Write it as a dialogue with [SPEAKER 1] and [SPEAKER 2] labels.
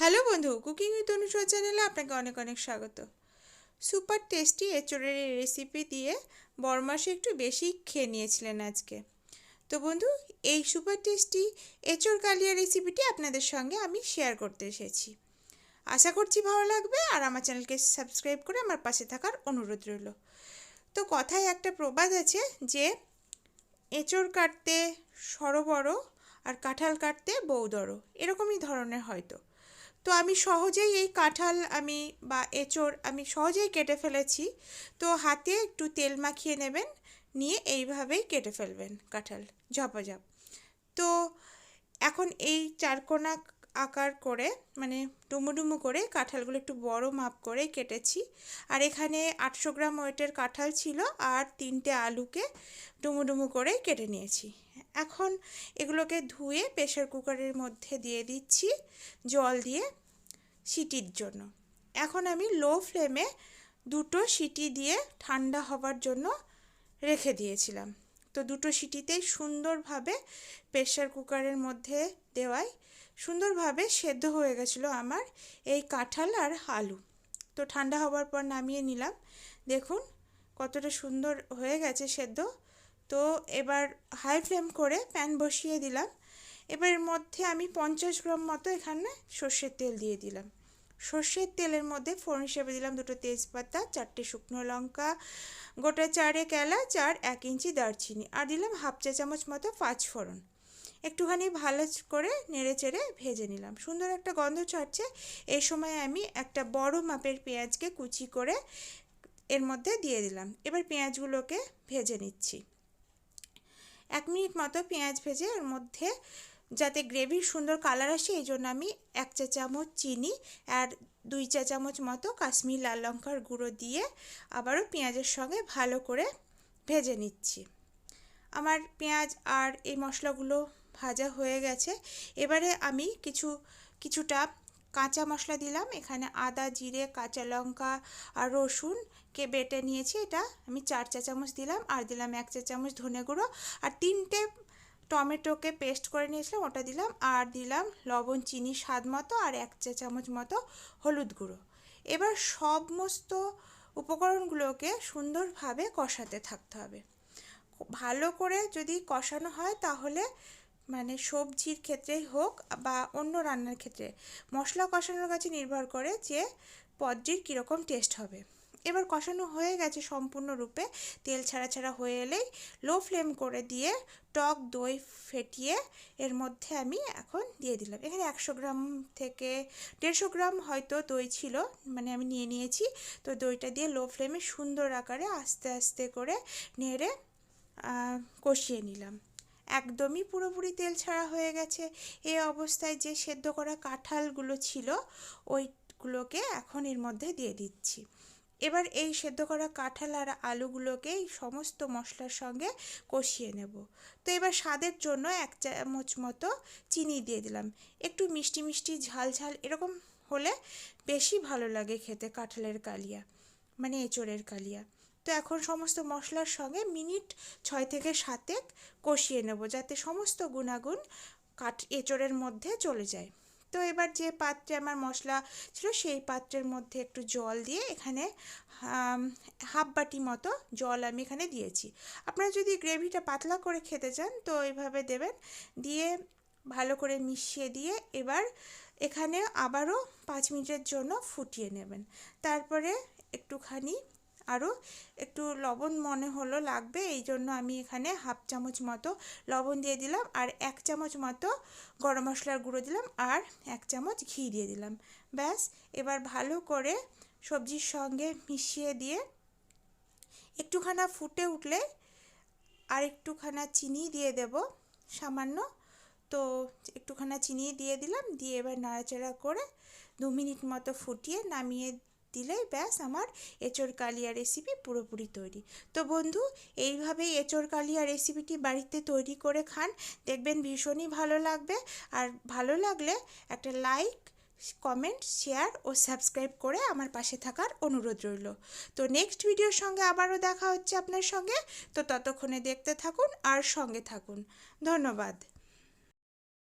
[SPEAKER 1] Hello বন্ধু, cooking with অনুসর চ্যানেলে আপনাকে অনেক অনেক স্বাগত। সুপার টেস্টি এঁচড়ের এই রেসিপি দিয়ে বরমাসে একটু বেশি খেয়ে নিয়েছিলেন আজকে। তো বন্ধু, এই সুপার টেস্টি এঁচড় কালিয়া রেসিপিটি আপনাদের সঙ্গে আমি শেয়ার করতে এসেছি। আশা করছি ভালো লাগবে আর আমার চ্যানেলকে সাবস্ক্রাইব করে আমার পাশে থাকার অনুরোধ রইল। তো কথায় একটা প্রবাদ আছে যে, এঁচড় কাটতে সরবড় আর কাঁঠাল কাটতে বৌদরো এরকমই ধরনের হয়তো। তো আমি সহজেই এই কাঁঠাল আমি বা এঁচড় আমি সহজেই কেটে ফেলেছি। তো হাতে একটু তেল মাখিয়ে নেবেন, নিয়ে এইভাবেই কেটে ফেলবেন কাঁঠাল ঝপাঝপ। তো এখন এই চারকোনা আকার করে মানে ডুমুডুমু করে কাঁঠালগুলো একটু বড় মাপ করে কেটেছি। আর এখানে আটশো গ্রাম ওয়েটের কাঁঠাল ছিল আর তিনটে আলুকে ডুমুডুমু করে কেটে নিয়েছি। এখন এগুলোকে ধুয়ে প্রেশার কুকারের মধ্যে দিয়ে দিচ্ছি, জল দিয়ে সিটির জন্য। এখন আমি লো ফ্লেমে দুটো সিটি দিয়ে ঠান্ডা হবার জন্য রেখে দিয়েছিলাম। তো দুটো সিটিতেই সুন্দরভাবে প্রেশার কুকারের মধ্যে দেওয়ায় সুন্দরভাবে সেদ্ধ হয়ে গেছিল আমার এই কাঁঠাল আর আলু। তো ঠান্ডা হবার পর নামিয়ে নিলাম। দেখুন কতটা সুন্দর হয়ে গেছে সেদ্ধ। তো এবার হাই ফ্লেম করে প্যান বসিয়ে দিলাম। এবার এর মধ্যে আমি পঞ্চাশ গ্রাম মতো এখানে সর্ষের তেল দিয়ে দিলাম। সর্ষের তেলের মধ্যে ফোড়ন হিসেবে দিলাম দুটো তেজপাতা, চারটে শুকনো লঙ্কা, গোটা চারেক এলাচ আর এক ইঞ্চি দারচিনি। আর দিলাম হাফ চা চামচ মতো পাঁচ ফোড়ন। একটুখানি ভালো করে নেড়ে চেড়ে ভেজে নিলাম। সুন্দর একটা গন্ধ ছাড়ছে। এই সময় আমি একটা বড় মাপের পেঁয়াজকে কুচি করে এর মধ্যে দিয়ে দিলাম। এবার পেঁয়াজগুলোকে ভেজে নিচ্ছি। এক মিনিট মতো পেঁয়াজ ভেজে এর মধ্যে যাতে গ্রেভির সুন্দর কালার আসে, এই জন্য আমি এক চা চামচ চিনি আর দুই চা চামচ মতো কাশ্মীর লাল লঙ্কার গুঁড়ো দিয়ে আবারও পেঁয়াজের সঙ্গে ভালো করে ভেজে নিচ্ছি। আমার পেঁয়াজ আর এই মশলাগুলো ভাজা হয়ে গেছে। এবারে আমি কিছু, কিছুটা কাঁচা মশলা দিলাম। এখানে আদা, জিরে, কাঁচা লঙ্কা আর রসুনকে বেটে নিয়েছি। এটা আমি চার চা চামচ দিলাম। আর দিলাম এক চা চামচ ধনে গুঁড়ো। আর তিনটে টমেটোকে পেস্ট করে নিয়েছিলাম, ওটা দিলাম আর দিলাম লবণ, চিনি, স্বাদ মতো আর এক চা চামচ মতো হলুদ গুঁড়ো। এবার সমস্ত উপকরণগুলোকে সুন্দরভাবে কষাতে থাকতে হবে। ভালো করে যদি কষানো হয় তাহলে মানে সবজির ক্ষেত্রেই হোক বা অন্য রান্নার ক্ষেত্রে মশলা কষানোর কাছে নির্ভর করে যে পদটির কীরকম টেস্ট হবে। এবার কষানো হয়ে গেছে সম্পূর্ণরূপে। তেল ছাড়া ছাড়া হয়ে এলেই লো ফ্লেম করে দিয়ে টক দই ফেটিয়ে এর মধ্যে আমি এখন দিয়ে দিলাম। এখানে একশো গ্রাম থেকে দেড়শো গ্রাম হয়তো দই ছিল মানে আমি নিয়ে নিয়েছি। তো দইটা দিয়ে লো ফ্লেমে সুন্দর আকারে আস্তে আস্তে করে নেড়ে কষিয়ে নিলাম। একদমই পুরোপুরি তেল ছাড়া হয়ে গেছে। এই অবস্থায় যে সেদ্ধ করা কাঁঠালগুলো ছিল, ওইগুলোকে এখন এর মধ্যে দিয়ে দিচ্ছি। এবার এই সেদ্ধ করা কাঁঠাল আর আলুগুলোকে এই সমস্ত মশলার সঙ্গে কষিয়ে নেব। তো এবার স্বাদের জন্য এক চামচ মতো চিনি দিয়ে দিলাম। একটু মিষ্টি মিষ্টি ঝাল ঝাল এরকম হলে বেশি ভালো লাগে খেতে কাঁঠালের কালিয়া মানে এঁচড়ের কালিয়া। তো এখন সমস্ত মশলার সঙ্গে মিনিট ছয় থেকে সাতেক কষিয়ে নেব যাতে সমস্ত গুণাগুণ কাঠ, এঁচড়ের মধ্যে চলে যায়। তো এবার যে পাত্রে আমার মশলা ছিল সেই পাত্রের মধ্যে একটু জল দিয়ে এখানে হাফ বাটি মতো জল আমি এখানে দিয়েছি। আপনারা যদি গ্রেভিটা পাতলা করে খেতে চান, তো এইভাবে দেবেন। দিয়ে ভালো করে মিশিয়ে দিয়ে এবার এখানে আবারও পাঁচ মিনিটের জন্য ফুটিয়ে নেবেন। তারপরে একটুখানি আরও একটু লবণ মনে হলো লাগবে, এই জন্য আমি এখানে হাফ চামচ মতো লবণ দিয়ে দিলাম, আর এক চামচ মতো গরম মশলার গুঁড়ো দিলাম, আর এক চামচ ঘি দিয়ে দিলাম। ব্যাস, এবার ভালো করে সবজির সঙ্গে মিশিয়ে দিয়ে একটুখানা ফুটে উঠলে আর একটুখানা চিনি দিয়ে দেব, সামান্য। তো একটুখানা চিনি দিয়ে দিলাম, দিয়ে এবার নাড়াচাড়া করে দু মিনিট মতো ফুটিয়ে নামিয়ে দিলেই ব্যাস আমার এঁচড় কালিয়া রেসিপি পুরোপুরি তৈরি। তো বন্ধু, এইভাবেই এঁচড় কালিয়া রেসিপিটি বাড়িতে তৈরি করে খান। দেখবেন ভীষণই ভালো লাগবে। আর ভালো লাগলে একটা লাইক কমেন্ট শেয়ার ও সাবস্ক্রাইব করে আমার পাশে থাকার অনুরোধ রইল। তো নেক্সট ভিডিওর সঙ্গে আবারও দেখা হচ্ছে আপনার সঙ্গে। তো ততক্ষণে দেখতে থাকুন আর সঙ্গে থাকুন। ধন্যবাদ।